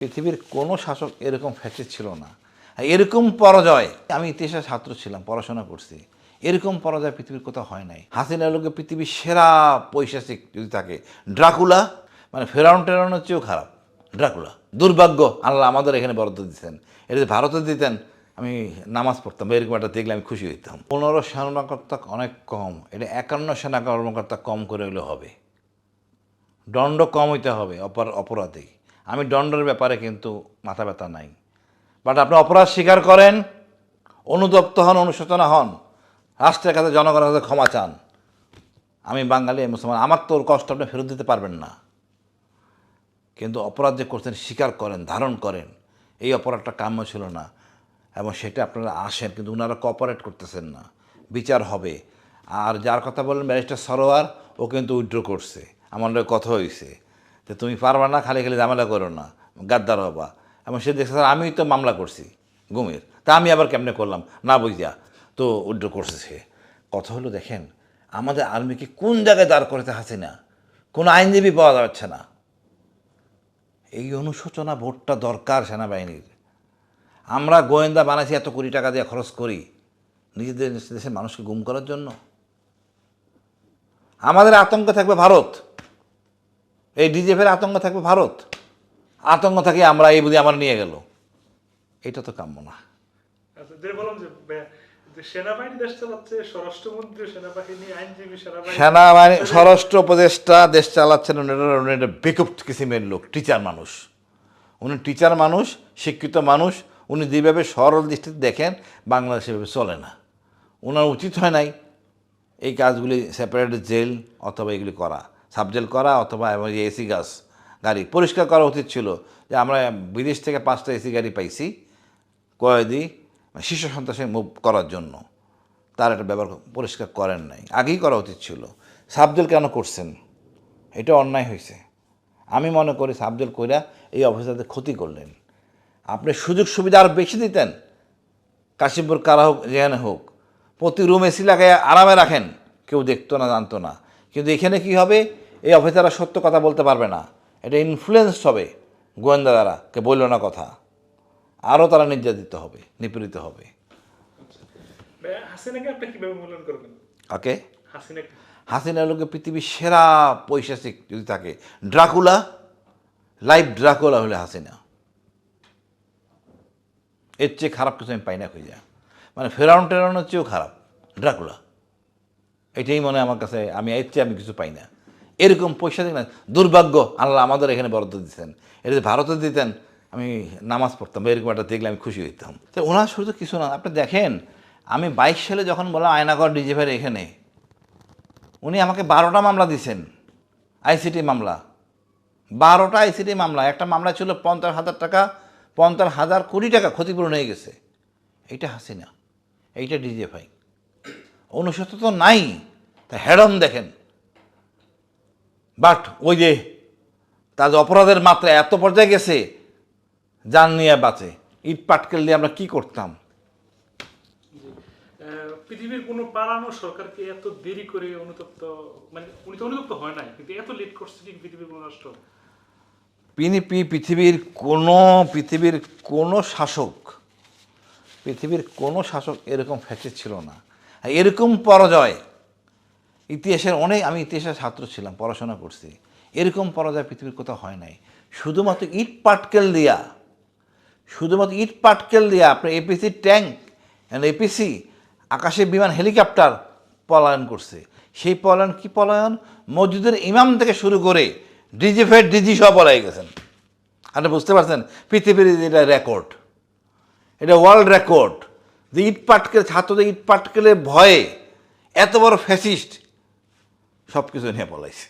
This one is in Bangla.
পৃথিবীর কোনো শাসক এরকম ফ্যাসিস ছিল না। এরকম পরাজয়, আমি ইতিহাসের ছাত্র ছিলাম, পড়াশোনা করছি, এরকম পরাজয় পৃথিবীর কোথাও হয় নাই। হাসিনা লোকে পৃথিবীর সেরা পৈশাচিক যদি থাকে, ড্রাকুলা মানে ফেরাউন টেরাউনের চেয়েও খারাপ, ড্রাকুলা। দুর্ভাগ্য, আল্লাহ আমাদের এখানে বরাদ্দ দিতেন। এটা যদি ভারতে দিতেন, আমি নামাজ পড়তাম এরকম একটা দেখলে আমি খুশি হইতাম। পনেরো সেনাকর্তা অনেক কম, এটা একান্ন সেনা কর্মকর্তা কম করে হলে হবে। দণ্ড কম হইতে হবে, অপর অপরাধী। আমি দণ্ডের ব্যাপারে কিন্তু মাথা ব্যথা নাই। বাট আপনি অপরাধ স্বীকার করেন অনুদপ্ত হন, অনুশোচনা হন, রাষ্ট্রের কাছে, জনগণের কাছে ক্ষমা চান। আমি বাঙালি মুসলমান, আমার তো ওর কষ্ট আপনি ফেরত দিতে পারবেন না। কিন্তু অপরাধ যে করছেন, স্বীকার করেন, ধারণ করেন, এই অপরাধটা কাম্য ছিল না। এবং সেটা আপনারা আসেন, কিন্তু ওনারা কপারেট করতেছেন না। বিচার হবে। আর যার কথা বললেন ব্যারিস্টার সরোয়ার, ও কিন্তু উইড্র করছে। আমার কথা হয়েছে যে তুমি পারবা না, খালি খালি ঝামেলা করো না, গাদ্দার হবা। এবং সে দেখছে, স্যার আমি তো মামলা করছি, গুমের। তা আমি আবার কেমনে করলাম? না বুঝিয়া তো উইড্র করছে সে। কথা হলো, দেখেন, আমাদের আর্মিকে কোন জায়গায় দাঁড় করতে হাসিনা কোনো আইনজীবী পাওয়া যাচ্ছে না। এই অনুশোচনা ভোটটা দরকার সেনাবাহিনীর। আমরা গোয়েন্দা বানাইছি, এত কোটি টাকা দিয়ে খরচ করি, নিজেদের দেশের মানুষকে গুম করার জন্য। আমাদের আতঙ্ক থাকবে ভারত। এই ডিজেফের আতঙ্ক থাকবে ভারত। আতঙ্ক থাকে আমরা এই বুঝি আমার নিয়ে গেল। এটা তো কাম্য না। আচ্ছা সেনাবাহিনী স্বরাষ্ট্র উপদেষ্টা দেশ চালাচ্ছেন উনি একটা- বেকুব কিসিমের লোক টিচার মানুষ। উনি টিচার মানুষ শিক্ষিত মানুষ উনি যেভাবে সরল দৃষ্টিতে দেখেন বাংলাদেশ এভাবে চলে না। ওনার উচিত হয় নাই এই কাজগুলি সেপারেট জেল অথবা এগুলি করা। সাবজেল করা অথবা এবং যে এসি গাছ, গাড়ি পরিষ্কার করা উচিত ছিল যে আমরা বিদেশ থেকে পাঁচটা এসি গাড়ি পাইছি কয়েদি মানে শিশু সন্ত্রাসে মুভ করার জন্য। তার একটা ব্যবহার পরিষ্কার করেন নাই। আগেই করা উচিত ছিল। সাবজেল কেন করছেন? এটা অন্যায় হয়েছে। আমি মনে করি সাবজেল কইরা এই অফিসারদের ক্ষতি করলেন। আপনি সুযোগ সুবিধা আরও বেশি দিতেন। কাশিমপুর কারা হোক, যেখানে হোক, প্রতি রুম এসি লাগায় আরামে রাখেন। কেউ দেখতো না, জানতো না। কিন্তু এখানে কি হবে? এই অফিসাররা সত্য কথা বলতে পারবে না। এটা ইনফ্লুয়েন্স হবে গোয়েন্দা দ্বারা। কে বলল না কথা? আরও তারা নির্যাতিত হবে নিপীড়িত হবে। ওকে হাসিনা লোকে পৃথিবীর সেরা পৈশাচিক যদি থাকে। ড্রাকুলা? লাইভ ড্রাকুলা হলে হাসিনা। এর চেয়ে খারাপ কিছু আমি পাই না খুঁজে মানে ফেরাউন টেরাউনের চেয়েও খারাপ। ড্রাকুলা। এটাই মনে আমার কাছে, আমি এর আমি কিছু পাই না। এরকম পয়সা দিন না দুর্ভাগ্য, আল্লাহ আমাদের এখানে বরাদ্দ দিতেন। এটা যদি ভারতে দিতেন, আমি নামাজ পড়তাম, এরকম একটা দেখলে আমি খুশি হইতাম। তো ওনার শুধু কিছু না, আপনি দেখেন, আমি বাইশ সালে যখন বললাম আয়নাগর ডিজিফের এখানে, উনি আমাকে বারোটা মামলা দিছেন আইসিটি মামলা। বারোটা আইসিটি মামলা, একটা মামলা ছিল পঞ্চাশ হাজার টাকা, পঞ্চাশ হাজার কোটি টাকা ক্ষতিপূরণ হয়ে গেছে। এইটা হাসিনা, এইটা ডিজিএফআই অনুশোচনা তো নাই তা হেডম দেখেন। বাট ওই যে তার যে অপরাধের মাত্রা এত পর্যায়ে গেছে যান নিয়ে বাঁচে। ইট পাটকেল দিয়ে আমরা কি করতাম? পৃথিবীর কোনো সরকারকে এত দেরি করে অনুতপ্ত মানে উনি তো অনুতপ্ত হয় নাই কিন্তু এত লেট করছে কি পৃথিবীর কোনো রাষ্ট্র? পিনিপি পৃথিবীর কোনো পৃথিবীর কোনো শাসক পৃথিবীর কোনো শাসক এরকম ফ্যাসিস ছিল না। এরকম পরাজয়। ইতিহাসের অনেক আমি ইতিহাসের ছাত্র ছিলাম, পড়াশোনা করছি। এরকম পরাজয় পৃথিবীর কোথাও হয় নাই। শুধুমাত্র ইট পাটকেল দিয়া শুধুমাত্র ইট পাটকেল দিয়া আপনার এপিসি ট্যাঙ্ক এপিসি আকাশে বিমান হেলিকপ্টার পলায়ন করছে। সেই পলায়ন কি পলায়ন? মসজিদের ইমাম থেকে শুরু করে ডিজিফের ডিজি সব পলাই গেছেন। আপনি বুঝতে পারছেন? পৃথিবীর এটা রেকর্ড এটা ওয়ার্ল্ড রেকর্ড যে ইট পাটকেল ছাত্রদের ইট পাটকেলের ভয়ে এত বড় ফ্যাসিস্ট সব কিছু নিয়ে পলাইছে।